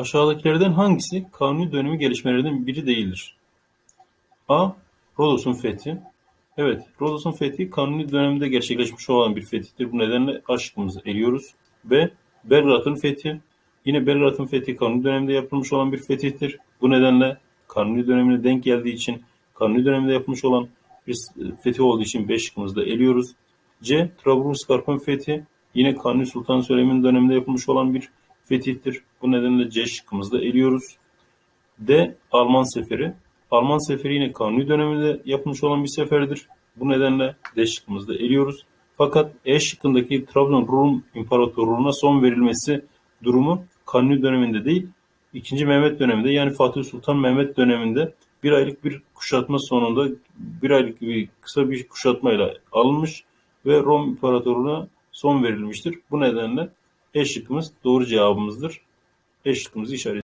Aşağıdakilerden hangisi Kanuni dönemi gelişmelerinden biri değildir? A. Rodos'un fethi. Evet, Rodos'un fethi Kanuni döneminde gerçekleşmiş olan bir fetihtir. Bu nedenle A şıkkımızı eliyoruz. B. Belgrad'ın fethi. Yine Belgrad'ın fethi Kanuni döneminde yapılmış olan bir fetihtir. Bu nedenle Kanuni dönemine denk geldiği için Kanuni döneminde yapılmış olan bir fetih olduğu için B şıkkımızı da eliyoruz. C. Trablusgarp'ın fethi. Yine Kanuni Sultan Süleyman döneminde yapılmış olan bir fetihtir. Bu nedenle C şıkkımızı da eliyoruz. D. Alman seferi. Alman seferi yine Kanuni döneminde yapılmış olan bir seferdir. Bu nedenle D şıkkımızı da eliyoruz. Fakat E şıkkındaki Trabzon Rum İmparatorluğu'na son verilmesi durumu Kanuni döneminde değil, 2. Mehmet döneminde yani Fatih Sultan Mehmet döneminde bir aylık bir kuşatma sonunda bir aylık bir kısa bir kuşatmayla alınmış ve Rom İmparatorluğu'na son verilmiştir. Bu nedenle E şıkkımız doğru cevabımızdır. E şıkkımızı işaret